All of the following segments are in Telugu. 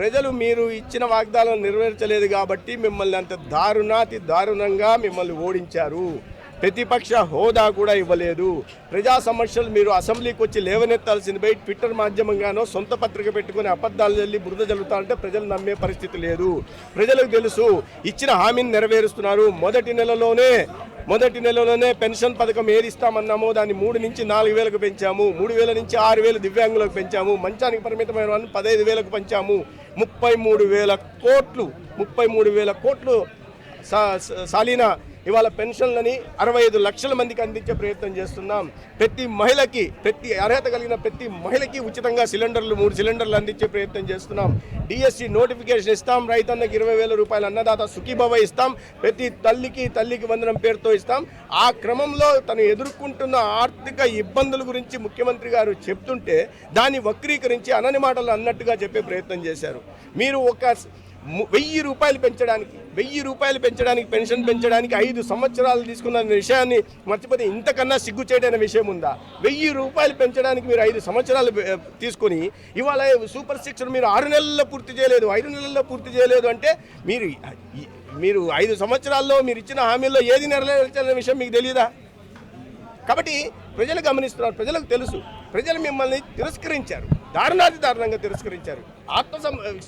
ప్రజలు మీరు ఇచ్చిన వాగ్దానం నెరవేర్చలేదు కాబట్టి మిమ్మల్ని అంత దారుణాతి దారుణంగా మిమ్మల్ని ఓడించారు. ప్రతిపక్ష హోదా కూడా ఇవ్వలేదు. ప్రజా సమస్యలు మీరు అసెంబ్లీకి వచ్చి లేవనెత్తాల్సింది ట్విట్టర్ మాధ్యమంగానో సొంత పత్రిక పెట్టుకుని అబద్ధాలు చల్లి బురద జల్లుతారంటే ప్రజలు నమ్మే పరిస్థితి లేదు. ప్రజలకు తెలుసు ఇచ్చిన హామీని నెరవేరుస్తున్నారు. మొదటి నెలలోనే మొదటి నెలలోనే పెన్షన్ పథకం ఏది ఇస్తామన్నామో దాన్ని మూడు నుంచి నాలుగు వేలకు పెంచాము. మూడు వేల నుంచి ఆరు వేలు దివ్యాంగులకు పెంచాము. మంచానికి పరిమితమైన వాళ్ళని పదహైదు వేలకు పెంచాము. ముప్పై మూడు వేల కోట్లు ముప్పై మూడు వేల కోట్లు సా- ఇవాళ పెన్షన్లని అరవై ఐదు లక్షల మందికి అందించే ప్రయత్నం చేస్తున్నాం. ప్రతి మహిళకి ప్రతి అర్హత కలిగిన ప్రతి మహిళకి ఉచితంగా సిలిండర్లు మూడు సిలిండర్లు అందించే ప్రయత్నం చేస్తున్నాం. డిఎస్సి నోటిఫికేషన్ ఇస్తాం. రైతన్నకి ఇరవై వేల రూపాయల అన్నదాత సుఖీభవ ఇస్తాం. ప్రతి తల్లికి తల్లికి వందనం పేరుతో ఇస్తాం. ఆ క్రమంలో తను ఎదుర్కొంటున్న ఆర్థిక ఇబ్బందుల గురించి ముఖ్యమంత్రి గారు చెప్తుంటే దాన్ని వక్రీకరించి అనని మాటలు అన్నట్టుగా చెప్పే ప్రయత్నం చేశారు. మీరు ఒక వెయ్యి రూపాయలు పెంచడానికి వెయ్యి రూపాయలు పెంచడానికి పెన్షన్ పెంచడానికి ఐదు సంవత్సరాలు తీసుకున్న విషయాన్ని మర్చిపోతే ఇంతకన్నా సిగ్గు చేయడైన విషయం ఉందా? వెయ్యి రూపాయలు పెంచడానికి మీరు ఐదు సంవత్సరాలు తీసుకొని ఇవాళ సూపర్ సిక్స్ మీరు ఆరు నెలల్లో పూర్తి చేయలేదు. ఐదు నెలల్లో పూర్తి చేయలేదు అంటే మీరు మీరు ఐదు సంవత్సరాల్లో మీరు ఇచ్చిన హామీల్లో ఏది నెరవేర్చాలనే విషయం మీకు తెలియదా కాబట్టి ప్రజలు గమనిస్తున్నారు. ప్రజలకు తెలుసు. ప్రజలు మిమ్మల్ని తిరస్కరించారు. దారుణాది దారుణంగా తిరస్కరించారు. ఆత్మ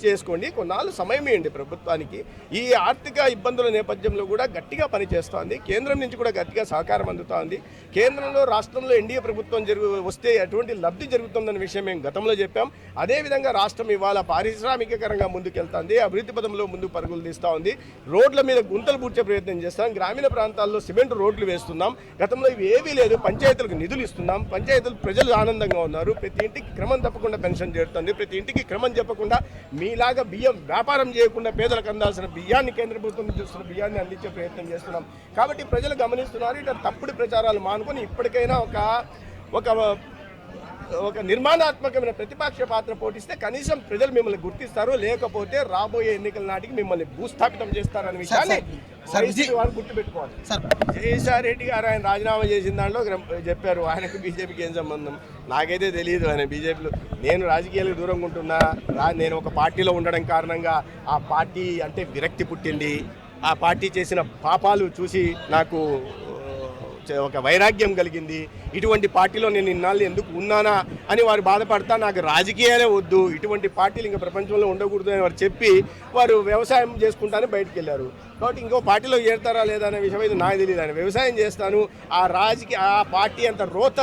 చేసుకోండి. కొన్నాళ్ళు సమయం ఇవ్వండి ప్రభుత్వానికి. ఈ ఆర్థిక ఇబ్బందుల నేపథ్యంలో కూడా గట్టిగా పనిచేస్తోంది. కేంద్రం నుంచి కూడా గట్టిగా సహకారం అందుతోంది. కేంద్రంలో రాష్ట్రంలో ఎన్డీఏ ప్రభుత్వం జరుగు వస్తే ఎటువంటి లబ్ధి జరుగుతుందన్న విషయం మేము గతంలో చెప్పాం. అదేవిధంగా రాష్ట్రం ఇవాళ పారిశ్రామికకరంగా ముందుకెళ్తుంది. అభివృద్ధి పదంలో ముందు పరుగులు తీస్తూ ఉంది. రోడ్ల మీద గుంతలు పూడ్చే ప్రయత్నం చేస్తాం గ్రామీణ ప్రాంతాల్లో సిమెంట్ రోడ్లు వేస్తున్నాం. గతంలో ఇవి ఏవీ లేదు. పంచాయతీలకు నిధులు ఇస్తున్నాం. పంచాయతీలు ప్రజలు ఆనందంగా ఉన్నారు. ప్రతి ఇంటికి క్రమం తప్పకుండా పెన్షన్ చేరుతుంది. ప్రతి ఇంటికి క్రమం చెప్పకుండా మీలాగా బియ్యం వ్యాపారం చేయకుండా పేదలకు అందాల్సిన బియ్యాన్ని కేంద్ర ప్రభుత్వం చూస్తున్న బియ్యాన్ని అందించే ప్రయత్నం చేస్తున్నాం. కాబట్టి ప్రజలు గమనిస్తున్నారు ఇట్లా తప్పుడు ప్రచారాలు మానుకొని ఇప్పటికైనా ఒక ఒక ఒక నిర్మాణాత్మకమైన ప్రతిపక్ష పాత్ర పోటిస్తే కనీసం ప్రజలు మిమ్మల్ని గుర్తిస్తారు లేకపోతే రాబోయే ఎన్నికల నాటికి మిమ్మల్ని భూస్థాపితం చేస్తారనే విషయాన్ని వారు గుర్తుపెట్టుకోవాలి. సార్ జయసాయి రెడ్డి గారు ఆయన రాజీనామా చేసిన దాంట్లో చెప్పారు ఆయనకు బీజేపీకి ఏం సంబంధం? నాకైతే తెలియదు ఆయన బీజేపీలో. నేను రాజకీయాలకు దూరంగా ఉంటున్నా నేను ఒక పార్టీలో ఉండడం కారణంగా ఆ పార్టీ అంటే విరక్తి పుట్టింది. ఆ పార్టీ చేసిన పాపాలు చూసి నాకు ఒక వైరాగ్యం కలిగింది. ఇటువంటి పార్టీలో నేను ఇన్నాళ్ళు ఎందుకు ఉన్నానా అని వారు బాధపడతా నాకు రాజకీయాలే వద్దు. ఇటువంటి పార్టీలు ఇంకా ప్రపంచంలో ఉండకూడదు అని వారు చెప్పి వారు వ్యవసాయం చేసుకుంటానే బయటకు వెళ్ళారు. కాబట్టి ఇంకో పార్టీలో చేరతారా లేదా అనే విషయం అయితే నాకు తెలియదు ఆయన వ్యవసాయం చేస్తాను. ఆ రాజకీయ ఆ పార్టీ అంత రోత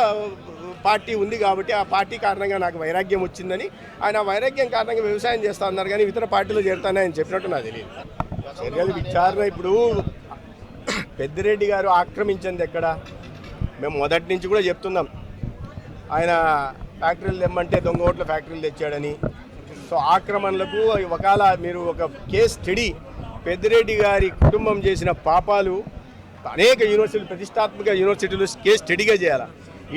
పార్టీ ఉంది కాబట్టి ఆ పార్టీ కారణంగా నాకు వైరాగ్యం వచ్చిందని ఆయన వైరాగ్యం కారణంగా వ్యవసాయం చేస్తా అన్నారు కానీ ఇతర పార్టీలో చేరుతానని ఆయన చెప్పినట్టు నాకు తెలియదు చర్యలు విచారణ ఇప్పుడు పెద్దిరెడ్డి గారు ఆక్రమించింది ఎక్కడ? మేము మొదటి నుంచి కూడా చెప్తున్నాం. ఆయన ఫ్యాక్టరీలు తెమ్మంటే దొంగ ఓట్ల ఫ్యాక్టరీలు తెచ్చాడని. సో ఆక్రమణలకు ఒకవేళ మీరు ఒక కేస్ స్టడీ పెద్దిరెడ్డి గారి కుటుంబం చేసిన పాపాలు అనేక యూనివర్సిటీలు ప్రతిష్టాత్మక యూనివర్సిటీలు కేస్ స్టడీగా చేయాలి?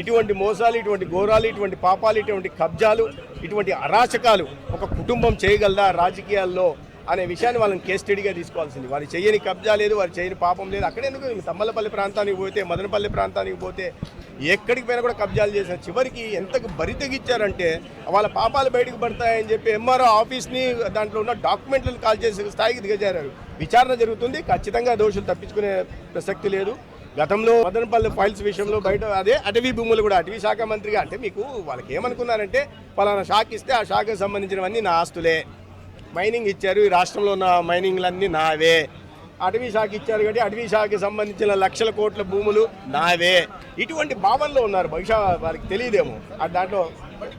ఇటువంటి మోసాలు ఇటువంటి ఘోరాలు ఇటువంటి పాపాలు ఇటువంటి కబ్జాలు ఇటువంటి అరాచకాలు ఒక కుటుంబం చేయగలదా? రాజకీయాల్లో అనే విషయాన్ని వాళ్ళని కేస్ స్టడీగా తీసుకోవాల్సింది. వారు చేయని కబ్జా లేదు వారు చేయని పాపం లేదు. అక్కడ ఎందుకు సమ్మలపల్లి తమ్మలపల్లి ప్రాంతానికి పోతే మదనపల్లి ప్రాంతానికి పోతే ఎక్కడికి పోయినా కూడా కబ్జాలు చేసిన చివరికి ఎంతకు బరి తెగించారంటే వాళ్ళ పాపాలు బయటకు పడతాయని చెప్పి ఎంఆర్ఓ ఆఫీస్ని దాంట్లో ఉన్న డాక్యుమెంట్లను కాల్ చేసే స్థాయికి దిగజారారు. విచారణ జరుగుతుంది. ఖచ్చితంగా దోషులు తప్పించుకునే ప్రసక్తి లేదు. గతంలో మదనపల్లి ఫైల్స్ విషయంలో బయట అదే అటవీ భూములు కూడా అటవీ శాఖ మంత్రిగా అంటే మీకు వాళ్ళకి ఏమనుకున్నారంటే పలానా శాఖ ఇస్తే ఆ శాఖకు సంబంధించినవన్నీ నా ఆస్తులే. మైనింగ్ ఇచ్చారు. ఈ రాష్ట్రంలో ఉన్న మైనింగ్లన్నీ నావే. అటవీ శాఖ ఇచ్చారు కాబట్టి అటవీ శాఖకి సంబంధించిన లక్షల కోట్ల భూములు నావే. ఇటువంటి భావనలో ఉన్నారు. బహుశా వారికి తెలియదేమో. దాంట్లో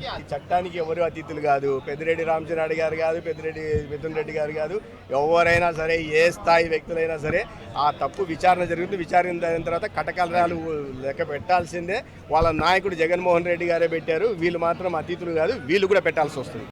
ఈ చట్టానికి ఎవరు అతిథులు కాదు. పెద్దిరెడ్డి రామచంద్రారెడ్డి గారు కాదు పెద్దిరెడ్డి మిథున్ రెడ్డి గారు కాదు. ఎవరైనా సరే ఏ స్థాయి వ్యక్తులైనా సరే ఆ తప్పు విచారణ జరుగుతుంది. విచారణ దాని తర్వాత కటకలరాలు లెక్క పెట్టాల్సిందే. వాళ్ళ నాయకుడు జగన్మోహన్ రెడ్డి గారే పెట్టారు. వీళ్ళు మాత్రం అతిథులు కాదు. వీళ్ళు కూడా పెట్టాల్సి వస్తుంది.